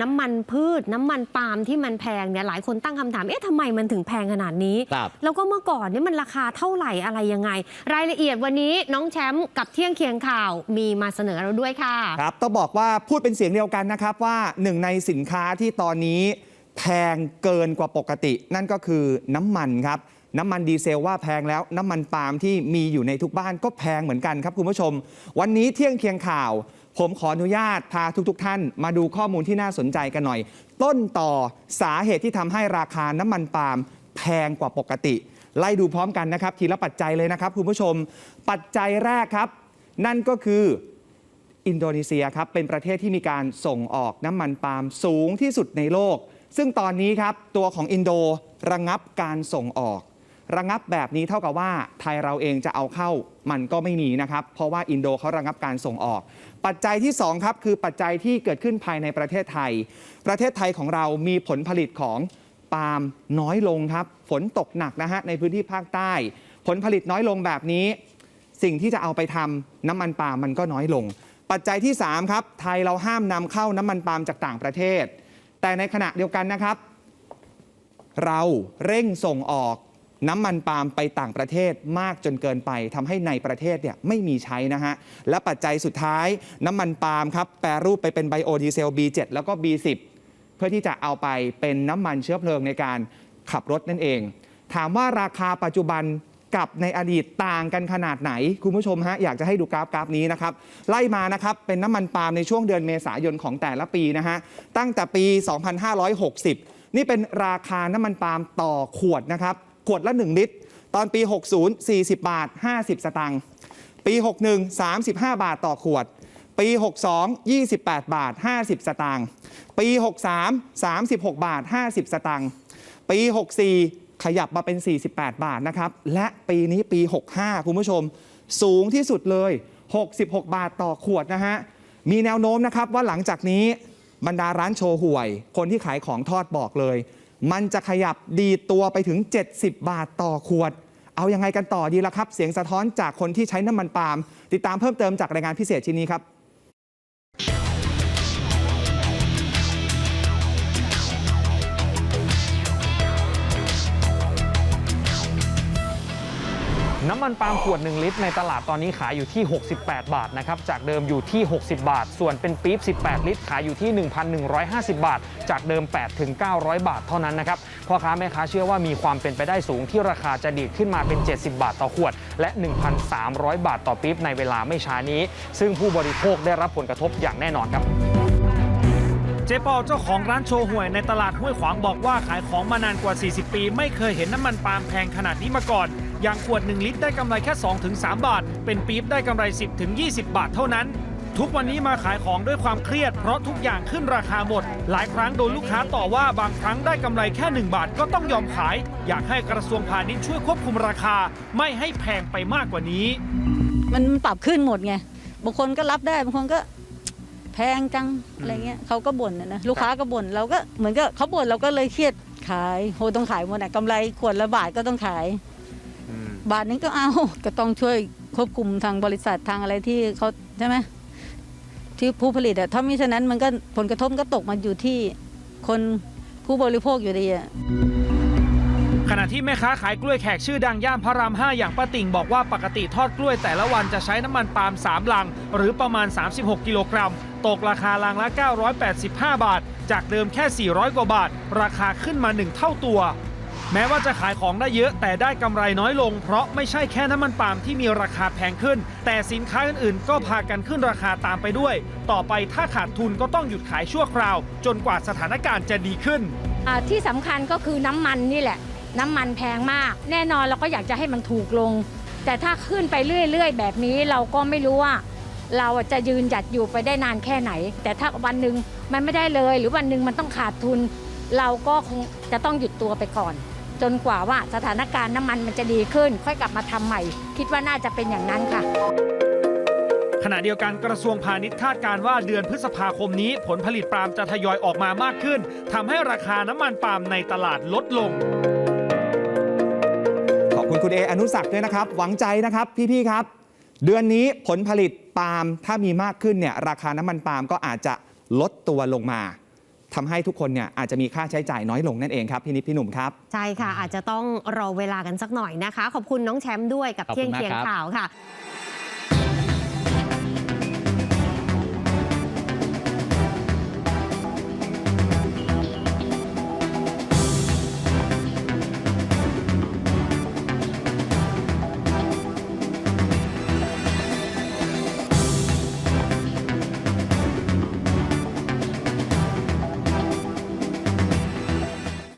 น้ำมันพืช น้ำมันปาล์มที่มันแพงเนี่ยหลายคนตั้งคำถามเอ๊ะทำไมมันถึงแพงขนาดนี้ ครับแล้วก็เมื่อก่อนนี่มันราคาเท่าไหร่อะไรยังไง รายละเอียดวันนี้น้องแชมป์กับเที่ยงเคียงข่าวมีมาเสนอเราด้วยค่ะ ครับต้องบอกว่าพูดเป็นเสียงเดียวกันนะครับว่าหนึ่งในสินค้าที่ตอนนี้แพงเกินกว่าปกติ นั่นก็คือน้ำมันครับ น้ำมันดีเซลว่าแพงแล้วน้ำมันปาล์มที่มีอยู่ในทุกบ้านก็แพงเหมือนกันครับคุณผู้ชม วันนี้เที่ยงเคียงข่าว ผมขออนุญาตพาทุกๆทท่าน มาดูข้อมูลที่น่าสนใจกันหน่อย ต้นต่อสาเหตุที่ทำให้ราคาน้ำมันปาล์มแพงกว่าปกติ ไล่ดูพร้อมกันนะครับ ทีละปัจจัยเลยนะครับคุณผู้ชม ปัจจัยแรกครับ นั่นก็คืออินโดนีเซียครับเป็นประเทศที่มีการส่งออกน้ำมันปาล์มสูงที่สุดในโลก ซึ่งตอนนี้ครับตัวของอินโดระงับการส่งออก ระงับแบบนี้เท่ากับว่าไทยเราเองจะเอาเข้ามันก็ไม่มีนะครับ เพราะว่าอินโดเขาระงับการส่งออก ปัจจัยที่สองครับ คือปัจจัยที่เกิดขึ้นภายในประเทศไทย ประเทศไทยของเรามีผลผลิตของปาล์มน้อยลงครับ ฝนตกหนักนะฮะในพื้นที่ภาคใต้ ผลผลิตน้อยลงแบบนี้ สิ่งที่จะเอาไปทำน้ำมันปาล์มมันก็น้อยลง ปัจจัยที่ 3 ครับ ไทยเราห้ามนำเข้าน้ำมันปาล์มจากต่างประเทศ แต่ในขณะเดียวกันนะครับ เราเร่งส่งออก น้ำมันปาล์มไปต่างประเทศมากจนเกินไปทำให้ในประเทศเนี่ยไม่มีใช้นะฮะ และปัจจัยสุดท้ายน้ำมันปาล์มครับ แปรรูปไปเป็นไบโอดีเซล B7 แล้วก็ B10 เพื่อที่จะเอาไปเป็นน้ำมันเชื้อเพลิงในการขับรถนั่นเอง ถามว่าราคาปัจจุบันกับในอดีตต่างกันขนาดไหน คุณผู้ชมฮะอยากจะให้ดูกราฟกราฟนี้นะครับ ไล่มานะครับ เป็นน้ำมันปาล์มในช่วงเดือนเมษายนของแต่ละปีนะฮะ ตั้งแต่ปี 2560 นี่เป็นราคาน้ำมันปาล์มต่อขวดนะครับ ขวดละ 1 ลิตร ตอนปี 60 40 บาท 50 สตางค์ ปี 61 35 บาทต่อขวด ปี 62 28 บาท 50 สตางค์ ปี 63 36 บาท 50 สตางค์ ปี 64 ขยับมาเป็น 48 บาทนะครับ และปีนี้ปี 65 คุณผู้ชม สูงที่สุดเลย 66 บาทต่อขวดนะฮะ มีแนวโน้มนะครับว่าหลังจากนี้บรรดาร้านโชว์หวย คนที่ขายของทอดบอกเลย มันจะขยับดีตัวไปถึง 70 บาทต่อขวด เอายังไงกันต่อดีละครับ เสียงสะท้อนจากคนที่ใช้น้ำมันปาล์มติดตามเพิ่มเติมจากรายงานพิเศษชิ้นนี้ครับ น้ำมันปาล์มขวด 1 ลิตร ในตลาดตอนนี้ขายอยู่ที่ 68 บาทนะครับจากเดิมอยู่ที่ 60 บาท ส่วนเป็นปี๊บ 18 ลิตร ขายอยู่ที่ 1,150 บาท จากเดิม 8 ถึง 900 บาทเท่านั้นนะครับพ่อค้าแม่ค้าเชื่อว่ามีความเป็นไปได้สูงที่ราคาจะดีดขึ้นมาเป็น 70 บาทต่อขวด และ 1,300 บาทต่อปี๊บในเวลาไม่ช้านี้ ซึ่งผู้บริโภคได้รับผลกระทบอย่างแน่นอนครับเจ๊ปอเจ้าของร้านโชว์หวยในตลาดห้วยขวางบอกว่าขายของมานานกว่า 40 ปี ไม่เคยเห็นน้ำมันปาล์มแพงขนาดนี้มาก่อน อย่างขวด 1 ลิตรได้กำไรแค่ 2-3 บาท เป็นปี๊บได้กำไร 10-20 บาทเท่านั้น ทุกวันนี้มาขายของด้วยความเครียด เพราะทุกอย่างขึ้นราคาหมด หลายครั้งโดนลูกค้าต่อว่าบางครั้งได้กำไรแค่ 1 บาทก็ต้องยอมขาย อยากให้กระทรวงพาณิชย์ช่วยควบคุมราคา ไม่ให้แพงไปมากกว่านี้ มันปรับขึ้นหมดไง บางคนก็รับได้ บางคนก็แพงจังอะไรเงี้ยเขาก็บ่นนะนะลูกค้าก็บ่นเราก็เหมือนกับเขาบ่นเราก็เลยเครียดขายโหต้องขายหมดอะกำไรขวดละบาทก็ต้องขาย บาทนึงก็เอาก็ต้องช่วยควบคุมทางบริษัททางอะไรที่เขาใช่ไหมที่ผู้ผลิตอะถ้ามิฉะนั้นมันก็ผลกระทบก็ตกมาอยู่ที่คนผู้บริโภคอยู่ดีอะขณะที่แม่ค้าขายกล้วยแขกชื่อดังย่านพระราม 5 อย่างป้าติ่งบอกว่าปกติทอดกล้วยแต่ละวันจะใช้น้ำมันปาล์ม3ลัง หรือประมาณ 36 กิโลกรัม ตกราคาลังละ 985 บาท จากเดิมแค่ 400 กว่าบาท ราคาขึ้นมา 1 เท่าตัว แม้ว่าจะขายของได้เยอะแต่ได้กำไรน้อยลง เพราะไม่ใช่แค่น้ำมันปาล์มที่มีราคาแพงขึ้น แต่สินค้าอื่นๆ ก็พากันขึ้นราคาตามไปด้วย ต่อไปถ้าขาดทุนก็ต้องหยุดขายชั่วคราว จนกว่าสถานการณ์จะดีขึ้น อ่าที่สำคัญก็คือน้ำมันนี่แหละ น้ำมันแพงมาก แน่นอนเราก็อยากจะให้มันถูกลง แต่ถ้าขึ้นไปเรื่อยๆ แบบนี้เราก็ไม่รู้ว่า เราจะยืนหยัดอยู่ไปได้นานแค่ไหน แต่ถ้าวันหนึ่งมันไม่ได้เลย หรือวันหนึ่งมันต้องขาดทุน เราก็คงจะต้องหยุดตัวไปก่อน จนกว่าว่าสถานการณ์น้ำมันมันจะดีขึ้น ค่อยกลับมาทำใหม่ คิดว่าน่าจะเป็นอย่างนั้นค่ะ ขณะเดียวกันกระทรวงพาณิชย์คาดการณ์ว่าเดือนพฤษภาคมนี้ ผลผลิตปาล์มจะทยอยออกมามากขึ้นทำให้ราคาน้ำมันปาล์มในตลาดลดลง ขอบคุณคุณเออนุสักดิ์ด้วยนะครับ หวังใจนะครับพี่ๆครับ เดือนนี้ผลผลิตปาล์มถ้ามีมากขึ้นเนี่ยราคาน้ำมันปาล์มก็อาจจะลดตัวลงมา ทำให้ทุกคนเนี่ยอาจจะมีค่าใช้จ่ายน้อยลงนั่นเองครับพี่นิดพี่หนุ่มครับ ใช่ค่ะ อาจจะต้องรอเวลากันสักหน่อยนะคะ ขอบคุณน้องแชมป์ด้วยกับขอบเที่คุยงณมากเคียงครับข่าวค่ะ